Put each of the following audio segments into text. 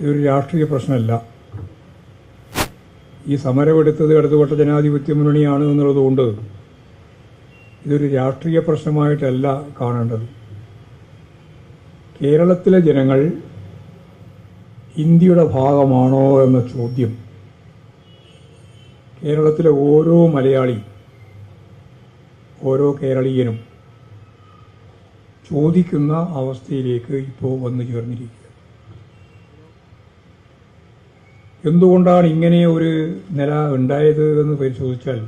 ഇതൊരു രാഷ്ട്രീയ പ്രശ്നമല്ല. ഈ സമരമെടുത്തത് ഇടതുപക്ഷ ജനാധിപത്യ മുന്നണിയാണ് എന്നുള്ളതുകൊണ്ട് ഇതൊരു രാഷ്ട്രീയ പ്രശ്നമായിട്ടല്ല കാണേണ്ടത്. കേരളത്തിലെ ജനങ്ങൾ ഇന്ത്യയുടെ ഭാഗമാണോ എന്ന ചോദ്യം. കേരളത്തിലെ ഓരോ മലയാളി ഓരോ കേരളീയനും ചോദിക്കുന്ന അവസ്ഥയിലേക്ക് ഇപ്പോൾ വന്നു ചേർന്നിരിക്കുക എന്തുകൊണ്ടാണ് ഇങ്ങനെ ഒരു നില ഉണ്ടായത് എന്ന് പരിശോധിച്ചാൽ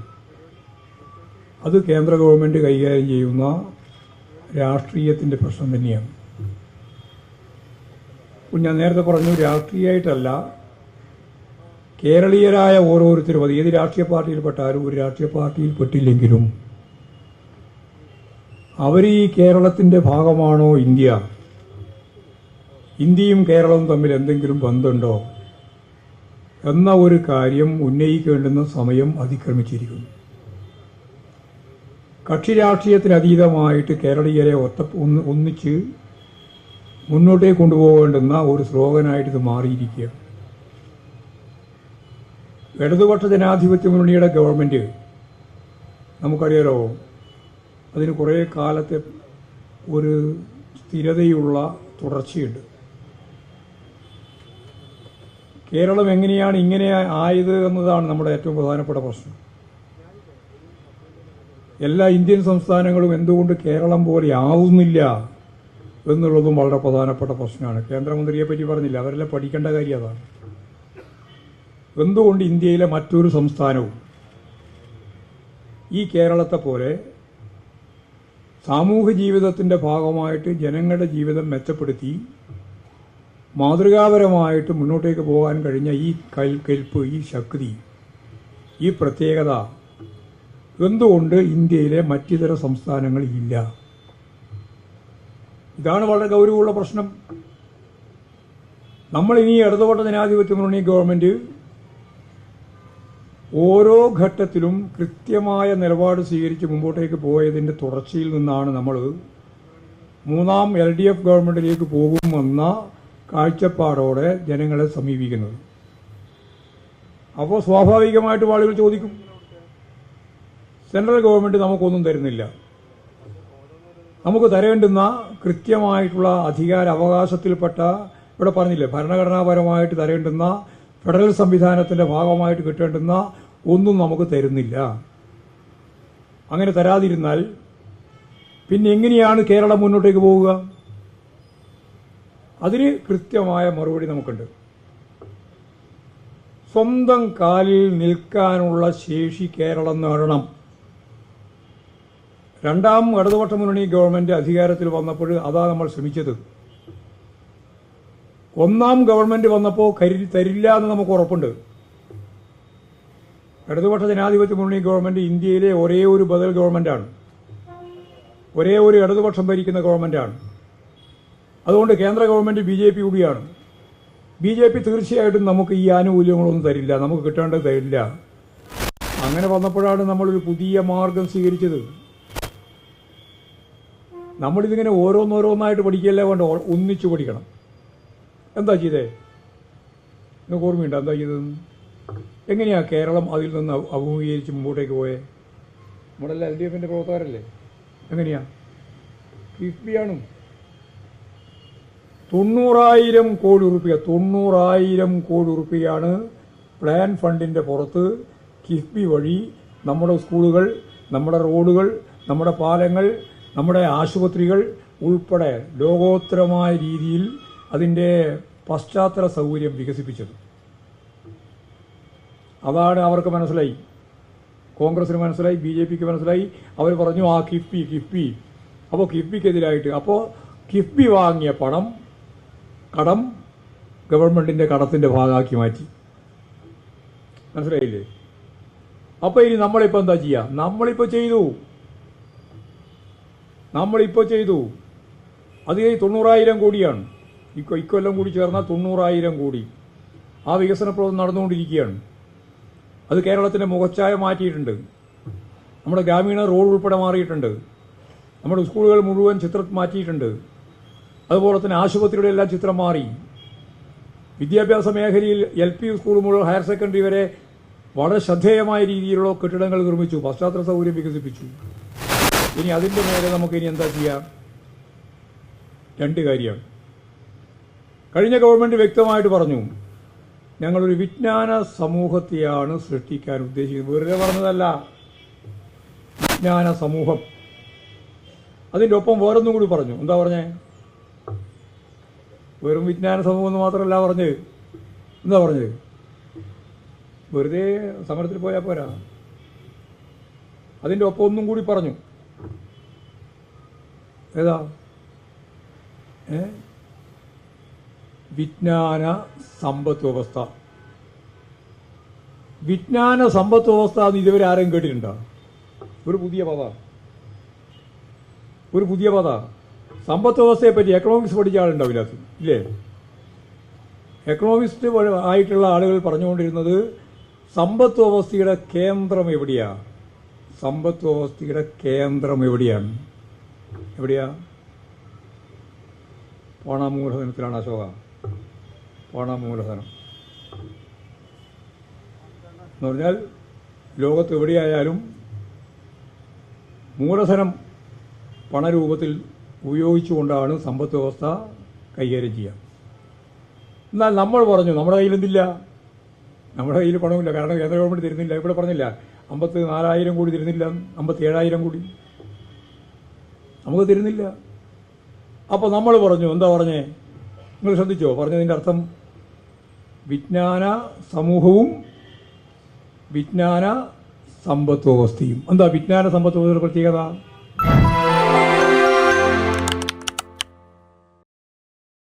അത് കേന്ദ്ര ഗവൺമെന്റ് കൈകാര്യം ചെയ്യുന്ന രാഷ്ട്രീയത്തിന്റെ പ്രശ്നം തന്നെയാണ്. ഞാൻ നേരത്തെ പറഞ്ഞു രാഷ്ട്രീയമായിട്ടല്ല കേരളീയരായ ഓരോരുത്തരും അത് ഏത് രാഷ്ട്രീയ പാർട്ടിയിൽപ്പെട്ടാലും ഒരു രാഷ്ട്രീയ പാർട്ടിയിൽ പെട്ടില്ലെങ്കിലും അവർ ഈ കേരളത്തിന്റെ ഭാഗമാണോ ഇന്ത്യ? ഇന്ത്യയും കേരളവും തമ്മിൽ എന്തെങ്കിലും ബന്ധമുണ്ടോ? എന്ന ഒരു കാര്യം ഉന്നയിക്കേണ്ടുന്ന സമയം അതിക്രമിച്ചിരിക്കുന്നു. കക്ഷി രാഷ്ട്രീയത്തിന് അതീതമായിട്ട് കേരളീയരെ ഒത്ത ഒന്ന് ഒന്നിച്ച് മുന്നോട്ടേക്ക് കൊണ്ടുപോകേണ്ടുന്ന ഒരു സ്ലോഗനായിട്ട് ഇത് മാറിയിരിക്കുകയാണ്. ഇടതുപക്ഷ ജനാധിപത്യ മുന്നണിയുടെ ഗവൺമെന്റ് നമുക്കറിയാലോ അതിന് കുറേ കാലത്തെ ഒരു സ്ഥിരതയുള്ള തുടർച്ചയുണ്ട്. കേരളം എങ്ങനെയാണ് ഇങ്ങനെ ആയത് എന്നതാണ് നമ്മുടെ ഏറ്റവും പ്രധാനപ്പെട്ട പ്രശ്നം. എല്ലാ ഇന്ത്യൻ സംസ്ഥാനങ്ങളും എന്തുകൊണ്ട് കേരളം പോലെ ആവുന്നില്ല എന്നുള്ളതും വളരെ പ്രധാനപ്പെട്ട പ്രശ്നമാണ്. കേന്ദ്രമന്ത്രിയെ പറ്റി പറഞ്ഞില്ല. അവരെല്ലാം പഠിക്കേണ്ട കാര്യം അതാണ്. എന്തുകൊണ്ട് ഇന്ത്യയിലെ മറ്റൊരു സംസ്ഥാനവും ഈ കേരളത്തെ പോലെ സാമൂഹ്യ ജീവിതത്തിന്റെ ഭാഗമായിട്ട് ജനങ്ങളുടെ ജീവിതം മെച്ചപ്പെടുത്തി മാതൃകാപരമായിട്ട് മുന്നോട്ടേക്ക് പോകാൻ കഴിഞ്ഞ ഈ കൽ ഈ ശക്തി ഈ പ്രത്യേകത എന്തുകൊണ്ട് ഇന്ത്യയിലെ മറ്റിതര സംസ്ഥാനങ്ങളിൽ ഇതാണ് വളരെ ഗൗരവമുള്ള പ്രശ്നം. നമ്മൾ ഇനി ഇടതുപെട്ട ജനാധിപത്യ മുന്നണി ഗവൺമെന്റ് ഓരോ ഘട്ടത്തിലും കൃത്യമായ നിലപാട് സ്വീകരിച്ച് മുമ്പോട്ടേക്ക് പോയതിന്റെ തുടർച്ചയിൽ നിന്നാണ് നമ്മൾ മൂന്നാം എൽ ഡി എഫ് ഗവൺമെന്റിലേക്ക് പോകുമെന്ന കാഴ്ചപ്പാടോടെ ജനങ്ങളെ സമീപിക്കുന്നത്. അപ്പോൾ സ്വാഭാവികമായിട്ടും ആളുകൾ ചോദിക്കും. സെൻട്രൽ ഗവൺമെന്റ് നമുക്കൊന്നും തരുന്നില്ല. നമുക്ക് തരേണ്ടുന്ന കൃത്യമായിട്ടുള്ള അധികാര അവകാശത്തിൽപ്പെട്ട ഇവിടെ പറഞ്ഞില്ലേ ഭരണഘടനാപരമായിട്ട് തരേണ്ടുന്ന ഫെഡറൽ സംവിധാനത്തിന്റെ ഭാഗമായിട്ട് കിട്ടേണ്ടുന്ന ഒന്നും നമുക്ക് തരുന്നില്ല. അങ്ങനെ തരാതിരുന്നാൽ പിന്നെ എങ്ങനെയാണ് കേരളം മുന്നോട്ടേക്ക് പോവുക? അതിന് കൃത്യമായ മറുപടി നമുക്കുണ്ട്. സ്വന്തം കാലിൽ നിൽക്കാനുള്ള ശേഷി കേരളം നേടണം. രണ്ടാം ഇടതുപക്ഷ മുന്നണി ഗവൺമെന്റ് അധികാരത്തിൽ വന്നപ്പോൾ അതാ നമ്മൾ ശ്രമിച്ചത്. ഒന്നാം ഗവൺമെന്റ് വന്നപ്പോൾ കരി തരില്ല എന്ന് നമുക്ക് ഉറപ്പുണ്ട്. ഇടതുപക്ഷ ജനാധിപത്യ മുന്നണി ഗവൺമെന്റ് ഇന്ത്യയിലെ ഒരേ ഒരു ബദൽ ഗവൺമെന്റാണ്. ഒരേ ഒരു ഇടതുപക്ഷം ഭരിക്കുന്ന ഗവൺമെന്റാണ്. അതുകൊണ്ട് കേന്ദ്ര ഗവൺമെന്റ് ബി ജെ പി കൂടിയാണ്. ബി ജെ പി തീർച്ചയായിട്ടും നമുക്ക് ഈ ആനുകൂല്യങ്ങളൊന്നും തരില്ല. നമുക്ക് കിട്ടേണ്ടത് തരില്ല. അങ്ങനെ വന്നപ്പോഴാണ് നമ്മളൊരു പുതിയ മാർഗം സ്വീകരിച്ചത്. നമ്മളിതിങ്ങനെ ഓരോന്നോരോന്നായിട്ട് പഠിക്കുകയല്ലേ വേണ്ട ഒന്നിച്ച് പഠിക്കണം. എന്താ ചെയ്തേ? നിങ്ങൾക്ക് ഓർമ്മയുണ്ടോ എന്താ ചെയ്തതെന്ന് എങ്ങനെയാണ് കേരളം അതിൽ നിന്ന് അഭി- അഭിമുഖീകരിച്ച് മുമ്പോട്ടേക്ക് പോയേ? നമ്മളെല്ലാം എൽ ഡി എഫിന്റെ പ്രവർത്തകരല്ലേ? എങ്ങനെയാണ് കിഫ്ബിയാണ് തൊണ്ണൂറായിരം കോടി റുപ്യ തൊണ്ണൂറായിരം കോടി റുപ്യയാണ് പ്ലാൻ ഫണ്ടിന്റെ പുറത്ത് കിഫ്ബി വഴി നമ്മുടെ സ്കൂളുകൾ നമ്മുടെ റോഡുകൾ നമ്മുടെ പാലങ്ങൾ നമ്മുടെ ആശുപത്രികൾ ഉൾപ്പെടെ ലോകോത്തരമായ രീതിയിൽ അതിന്റെ പശ്ചാത്തല സൗകര്യം വികസിപ്പിച്ചത്. അതാണ് അവർക്ക് മനസ്സിലായി. കോൺഗ്രസിന് മനസ്സിലായി ബി ജെ പിക്ക് മനസ്സിലായി. അവർ പറഞ്ഞു ആ കിഫ്ബി കിഫ്ബി. അപ്പോൾ കിഫ്ബിക്കെതിരായിട്ട് അപ്പോൾ കിഫ്ബി വാങ്ങിയ പണം കടം ഗവൺമെന്റിന്റെ കടത്തിന്റെ ഭാഗമാക്കി മാറ്റി. മനസ്സിലായില്ലേ? അപ്പോൾ ഇനി നമ്മളിപ്പോൾ എന്താ ചെയ്യുക നമ്മളിപ്പോൾ ചെയ്തു. നമ്മളിപ്പോൾ ചെയ്തു. അത് തൊണ്ണൂറായിരം കോടിയാണ്. ഇക്കൊ ഇക്കൊല്ലം കൂടി ചേർന്നാൽ തൊണ്ണൂറായിരം കോടി. ആ വികസന പ്രവർത്തനം നടന്നുകൊണ്ടിരിക്കുകയാണ്. അത് കേരളത്തിന്റെ മുഖച്ഛായ മാറ്റിയിട്ടുണ്ട്. നമ്മുടെ ഗ്രാമീണ റോഡ് ഉൾപ്പെടെ മാറിയിട്ടുണ്ട്. നമ്മുടെ സ്കൂളുകൾ മുഴുവൻ ചിത്രം മാറ്റിയിട്ടുണ്ട്. അതുപോലെ തന്നെ ആശുപത്രിയുടെ എല്ലാം ചിത്രം മാറി. വിദ്യാഭ്യാസ മേഖലയിൽ എൽ പി സ്കൂൾ മുതൽ ഹയർ സെക്കൻഡറി വരെ വളരെ ശ്രദ്ധേയമായ രീതിയിലുള്ള കെട്ടിടങ്ങൾ നിർമ്മിച്ചു പശ്ചാത്തല സൗകര്യം വികസിപ്പിച്ചു. ഇനി അതിന്റെ മേലെ നമുക്ക് ഇനി എന്താ ചെയ്യാം? രണ്ട് കാര്യമാണ് കഴിഞ്ഞ ഗവൺമെന്റ് വ്യക്തമായിട്ട് പറഞ്ഞു ഞങ്ങളൊരു വിജ്ഞാന സമൂഹത്തെയാണ് സൃഷ്ടിക്കാൻ ഉദ്ദേശിക്കുന്നത്. വെറുതെ പറഞ്ഞതല്ല. വിജ്ഞാന സമൂഹം. അതിന്റെ ഒപ്പം വേറൊന്നും കൂടി പറഞ്ഞു. എന്താ പറഞ്ഞേ? വെറും വിജ്ഞാന സമൂഹം എന്ന് മാത്രമല്ല പറഞ്ഞത്. എന്താ പറഞ്ഞത്? വെറുതെ സമരത്തിൽ പോയാൽ പോരാ. അതിന്റെ ഒപ്പം ഒന്നും കൂടി പറഞ്ഞു. ഏതാ? ഏ? വിജ്ഞാന സമ്പത്ത് വ്യവസ്ഥ. വിജ്ഞാന സമ്പത്ത് വ്യവസ്ഥ എന്ന് ഇതുവരെ ആരെയും കേട്ടിട്ടുണ്ടോ? ഒരു പുതിയ പദ. ഒരു പുതിയ പദ. സമ്പത്ത് വ്യവസ്ഥയെ പറ്റി എക്കണോമിക്സ് പഠിച്ച ആളുണ്ടോ ഇതിനകത്ത് ഇല്ലേ? എക്കണോമിസ്റ്റ് ആയിട്ടുള്ള ആളുകൾ പറഞ്ഞുകൊണ്ടിരുന്നത് സമ്പത്ത് വ്യവസ്ഥയുടെ കേന്ദ്രം എവിടെയാ? സമ്പത്ത് വ്യവസ്ഥയുടെ കേന്ദ്രം എവിടെയാണ്? എവിടെയാ? പണമൂലധനത്തിലാണ് അശോക. പണമൂലധനം. എന്ന് പറഞ്ഞാൽ ലോകത്ത് എവിടെയായാലും മൂലധനം പണരൂപത്തിൽ ഉപയോഗിച്ചുകൊണ്ടാണ് സമ്പദ് വ്യവസ്ഥ കൈകാര്യം ചെയ്യുക. എന്നാൽ നമ്മൾ പറഞ്ഞു നമ്മുടെ കയ്യിൽ എന്തില്ല നമ്മുടെ കയ്യിൽ പണമില്ല. കാരണം കേന്ദ്ര ഗവൺമെന്റ് തരുന്നില്ല. ഇവിടെ പറഞ്ഞില്ല അമ്പത്തി നാലായിരം കോടി തരുന്നില്ല അമ്പത്തി ഏഴായിരം കോടി. നമുക്ക് തരുന്നില്ല. അപ്പോൾ നമ്മൾ പറഞ്ഞു എന്താ പറഞ്ഞേ? നിങ്ങൾ ശ്രദ്ധിച്ചോ? പറഞ്ഞതിന്റെ അർത്ഥം വിജ്ഞാന സമൂഹവും വിജ്ഞാന സമ്പത്ത് വ്യവസ്ഥയും. എന്താ വിജ്ഞാന സമ്പത്ത് വ്യവസ്ഥയുടെ പ്രത്യേകത?